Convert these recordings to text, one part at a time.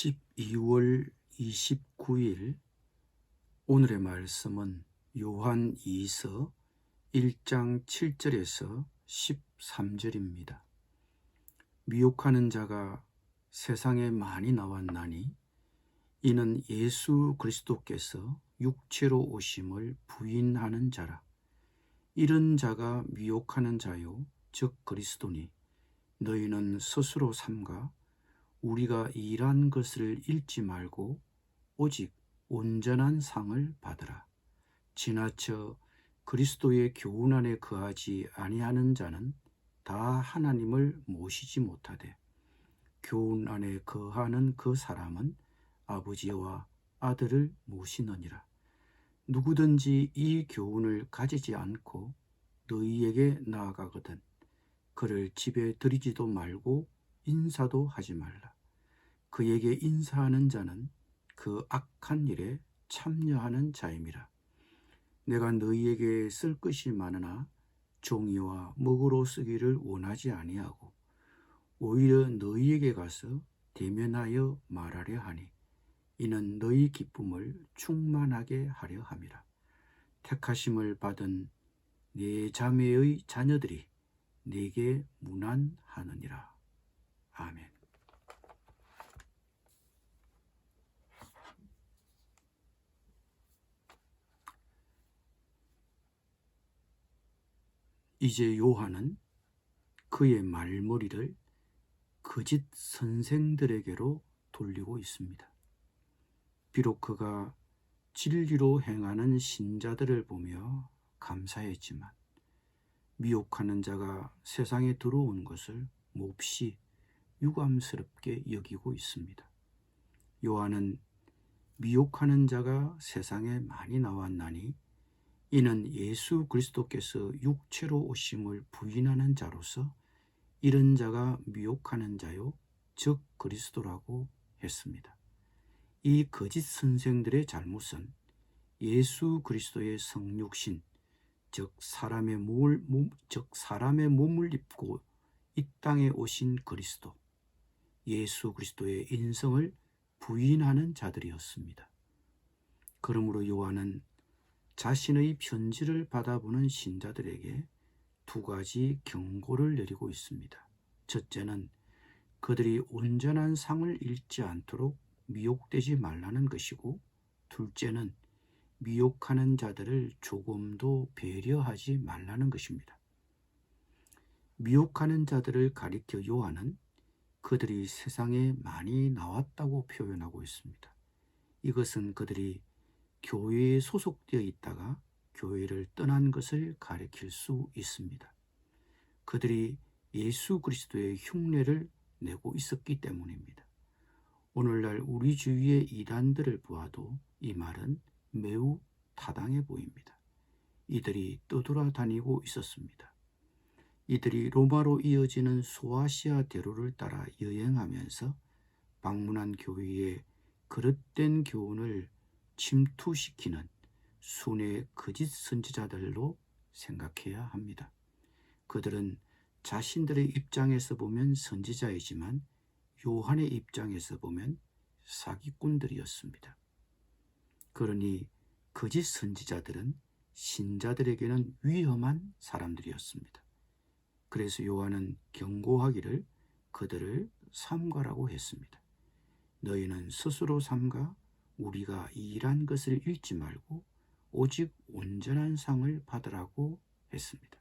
12월 29일 오늘의 말씀은 요한 2서 1장 7절에서 13절입니다. 미혹하는 자가 세상에 많이 나왔나니 이는 예수 그리스도께서 육체로 오심을 부인하는 자라. 이런 자가 미혹하는 자요 즉 그리스도니 너희는 스스로 삼가 우리가 일한 것을 잃지 말고 오직 온전한 상을 받으라. 지나쳐 그리스도의 교훈 안에 거하지 아니하는 자는 다 하나님을 모시지 못하되 교훈 안에 거하는 그 사람은 아버지와 아들을 모시느니라. 누구든지 이 교훈을 가지지 않고 너희에게 나아가거든 그를 집에 들이지도 말고 인사도 하지 말라. 그에게 인사하는 자는 그 악한 일에 참여하는 자임이라. 내가 너희에게 쓸 것이 많으나 종이와 먹으로 쓰기를 원하지 아니하고 오히려 너희에게 가서 대면하여 말하려 하니 이는 너희 기쁨을 충만하게 하려 함이라. 택하심을 받은 네 자매의 자녀들이 내게 문안하느니라. 아멘. 이제 요한은 그의 말머리를 거짓 선생들에게로 돌리고 있습니다. 비록 그가 진리로 행하는 신자들을 보며 감사했지만 미혹하는 자가 세상에 들어온 것을 몹시 유감스럽게 여기고 있습니다. 요한은 미혹하는 자가 세상에 많이 나왔나니 이는 예수 그리스도께서 육체로 오심을 부인하는 자로서 이런 자가 미혹하는 자요 즉 그리스도라고 했습니다. 이 거짓 선생들의 잘못은 예수 그리스도의 성육신 즉 사람의 몸을 몸, 즉 사람의 몸을 입고 이 땅에 오신 그리스도 예수 그리스도의 인성을 부인하는 자들이었습니다. 그러므로 요한은 자신의 편지를 받아보는 신자들에게 두 가지 경고를 내리고 있습니다. 첫째는 그들이 온전한 상을 잃지 않도록 미혹되지 말라는 것이고, 둘째는 미혹하는 자들을 조금도 배려하지 말라는 것입니다. 미혹하는 자들을 가리켜 요한은 그들이 세상에 많이 나왔다고 표현하고 있습니다. 이것은 그들이 교회에 소속되어 있다가 교회를 떠난 것을 가리킬 수 있습니다. 그들이 예수 그리스도의 흉내를 내고 있었기 때문입니다. 오늘날 우리 주위의 이단들을 보아도 이 말은 매우 타당해 보입니다. 이들이 떠돌아다니고 있었습니다. 이들이 로마로 이어지는 소아시아 대로를 따라 여행하면서 방문한 교회에 그릇된 교훈을 침투시키는 순의 거짓 선지자들로 생각해야 합니다. 그들은 자신들의 입장에서 보면 선지자이지만 요한의 입장에서 보면 사기꾼들이었습니다. 그러니 거짓 선지자들은 신자들에게는 위험한 사람들이었습니다. 그래서 요한은 경고하기를 그들을 삼가라고 했습니다. 너희는 스스로 삼가 우리가 일한 것을 잃지 말고 오직 온전한 상을 받으라고 했습니다.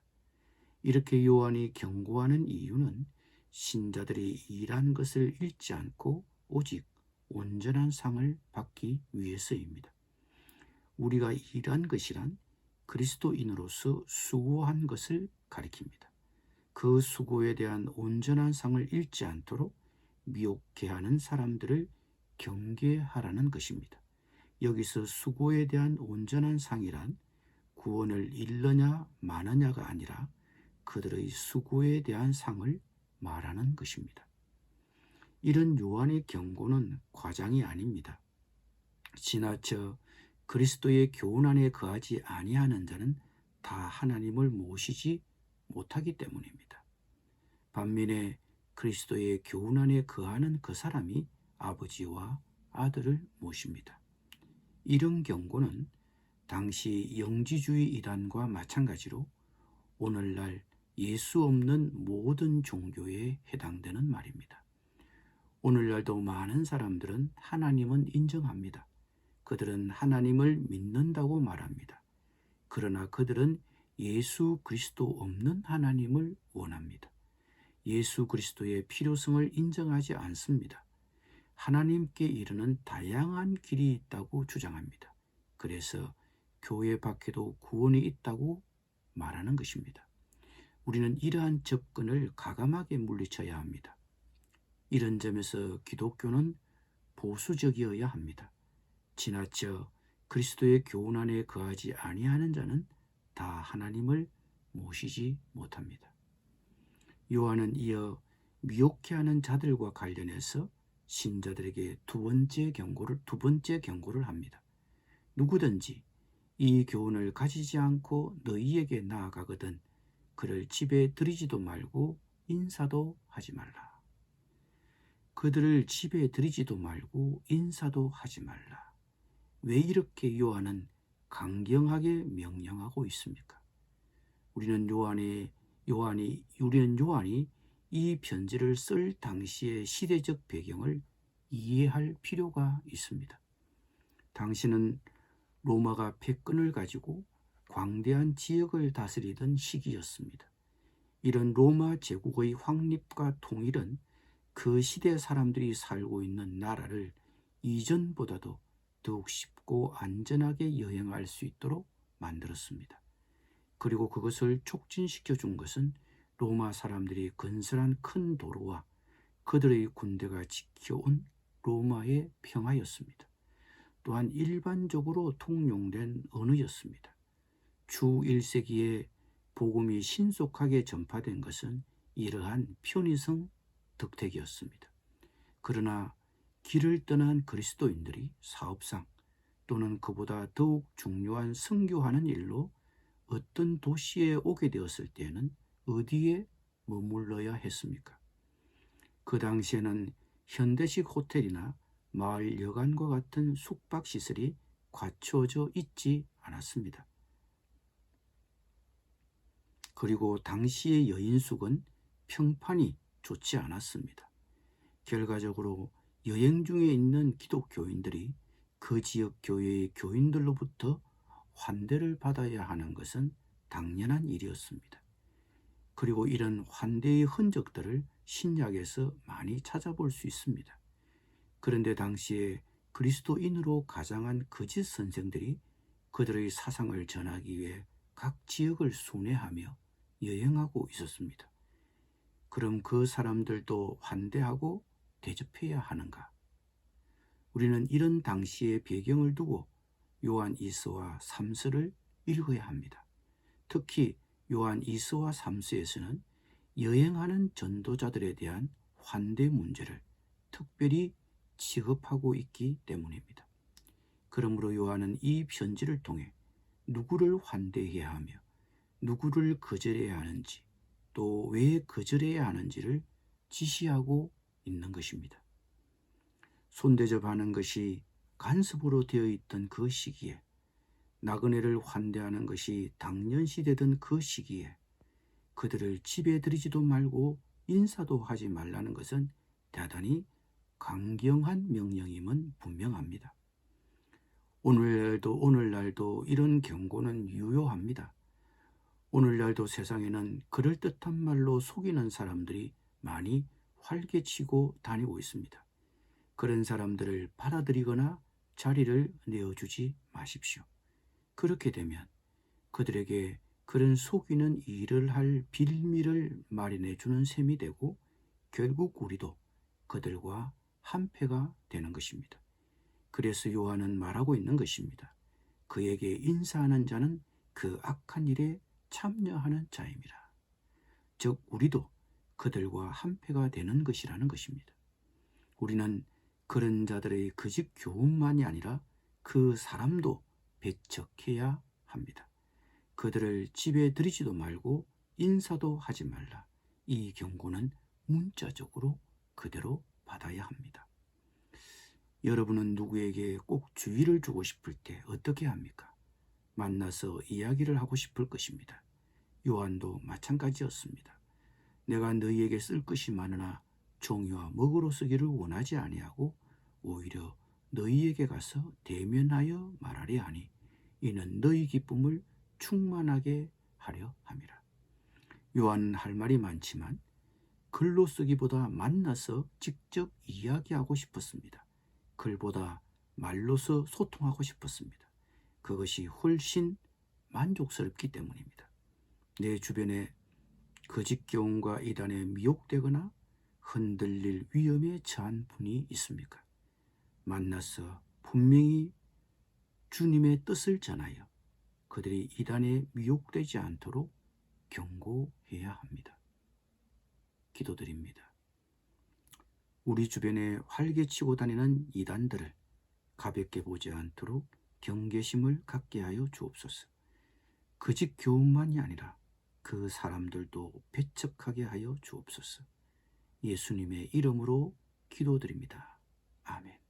이렇게 요한이 경고하는 이유는 신자들이 일한 것을 잃지 않고 오직 온전한 상을 받기 위해서입니다. 우리가 일한 것이란 그리스도인으로서 수고한 것을 가리킵니다. 그 수고에 대한 온전한 상을 잃지 않도록 미혹해 하는 사람들을 경계하라는 것입니다. 여기서 수고에 대한 온전한 상이란 구원을 잃느냐 마느냐가 아니라 그들의 수고에 대한 상을 말하는 것입니다. 이런 요한의 경고는 과장이 아닙니다. 지나쳐 그리스도의 교훈 안에 거하지 아니하는 자는 다 하나님을 모시지 못하기 때문입니다. 반면에 그리스도의 교훈 안에 거하는 그 사람이 아버지와 아들을 모십니다. 이런 경고는 당시 영지주의 이단과 마찬가지로 오늘날 예수 없는 모든 종교에 해당되는 말입니다. 오늘날도 많은 사람들은 하나님은 인정합니다. 그들은 하나님을 믿는다고 말합니다. 그러나 그들은 예수 그리스도 없는 하나님을 원합니다. 예수 그리스도의 필요성을 인정하지 않습니다. 하나님께 이르는 다양한 길이 있다고 주장합니다. 그래서 교회 밖에도 구원이 있다고 말하는 것입니다. 우리는 이러한 접근을 가감하게 물리쳐야 합니다. 이런 점에서 기독교는 보수적이어야 합니다. 지나쳐 그리스도의 교훈 안에 거하지 아니하는 자는 다 하나님을 모시지 못합니다. 요한은 이어 미혹해 하는 자들과 관련해서 신자들에게 두 번째 경고를 두 번째 경고를 합니다. 누구든지 이 교훈을 가지지 않고 너희에게 나아가거든 그를 집에 들이지도 말고 인사도 하지 말라. 그들을 집에 들이지도 말고 인사도 하지 말라. 왜 이렇게 요한은 강경하게 명령하고 있습니까? 우리는 요한의 요한이 우리는 요한이 이 편지를 쓸 당시의 시대적 배경을 이해할 필요가 있습니다. 당시는 로마가 패권을 가지고 광대한 지역을 다스리던 시기였습니다. 이런 로마 제국의 확립과 통일은 그 시대 사람들이 살고 있는 나라를 이전보다도 더욱 쉽고 안전하게 여행할 수 있도록 만들었습니다. 그리고 그것을 촉진시켜 준 것은 로마 사람들이 건설한 큰 도로와 그들의 군대가 지켜온 로마의 평화였습니다. 또한 일반적으로 통용된 언어였습니다. 주 1세기에 복음이 신속하게 전파된 것은 이러한 편의성 덕택이었습니다. 그러나 길을 떠난 그리스도인들이 사업상 또는 그보다 더욱 중요한 선교하는 일로 어떤 도시에 오게 되었을 때에는 어디에 머물러야 했습니까? 그 당시에는 현대식 호텔이나 마을 여관과 같은 숙박 시설이 갖추어져 있지 않았습니다. 그리고 당시의 여인숙은 평판이 좋지 않았습니다. 결과적으로 여행 중에 있는 기독교인들이 그 지역 교회의 교인들로부터 환대를 받아야 하는 것은 당연한 일이었습니다. 그리고 이런 환대의 흔적들을 신약에서 많이 찾아볼 수 있습니다. 그런데 당시에 그리스도인으로 가장한 거짓 선생들이 그들의 사상을 전하기 위해 각 지역을 순회하며 여행하고 있었습니다. 그럼 그 사람들도 환대하고 대접해야 하는가? 우리는 이런 당시의 배경을 두고 요한 이서와 삼서를 읽어야 합니다. 특히 요한 이서와 삼서에서는 여행하는 전도자들에 대한 환대 문제를 특별히 취급하고 있기 때문입니다. 그러므로 요한은 이 편지를 통해 누구를 환대해야 하며 누구를 거절해야 하는지 또 왜 거절해야 하는지를 지시하고 있는 것입니다. 손대접하는 것이 간섭으로 되어 있던 그 시기에 나그네를 환대하는 것이 당연시 되던 그 시기에 그들을 집에 들이지도 말고 인사도 하지 말라는 것은 대단히 강경한 명령임은 분명합니다. 오늘날도 오늘날도 이런 경고는 유효합니다. 오늘날도 세상에는 그럴듯한 말로 속이는 사람들이 많이 활개치고 다니고 있습니다. 그런 사람들을 받아들이거나 자리를 내어주지 마십시오. 그렇게 되면 그들에게 그런 속이는 일을 할 빌미를 마련해 주는 셈이 되고 결국 우리도 그들과 한패가 되는 것입니다. 그래서 요한은 말하고 있는 것입니다. 그에게 인사하는 자는 그 악한 일에 참여하는 자입니다. 즉 우리도 그들과 한패가 되는 것이라는 것입니다. 우리는 그런 자들의 그 집 교훈만이 아니라 그 사람도 배척해야 합니다. 그들을 집에 들이지도 말고 인사도 하지 말라. 이 경고는 문자적으로 그대로 받아야 합니다. 여러분은 누구에게 꼭 주의를 주고 싶을 때 어떻게 합니까? 만나서 이야기를 하고 싶을 것입니다. 요한도 마찬가지였습니다. 내가 너희에게 쓸 것이 많으나 종이와 먹으로 쓰기를 원하지 아니하고 오히려 너희에게 가서 대면하여 말하리 하니 이는 너희 기쁨을 충만하게 하려 함이라. 요한은 할 말이 많지만 글로 쓰기보다 만나서 직접 이야기하고 싶었습니다. 글보다 말로서 소통하고 싶었습니다. 그것이 훨씬 만족스럽기 때문입니다. 내 주변에 거짓 교훈과 이단에 미혹되거나 흔들릴 위험에 처한 분이 있습니까? 만나서 분명히 주님의 뜻을 전하여 그들이 이단에 미혹되지 않도록 경고해야 합니다. 기도드립니다. 우리 주변에 활개치고 다니는 이단들을 가볍게 보지 않도록 경계심을 갖게 하여 주옵소서. 거짓 교훈만이 아니라 그 사람들도 배척하게 하여 주옵소서. 예수님의 이름으로 기도드립니다. 아멘.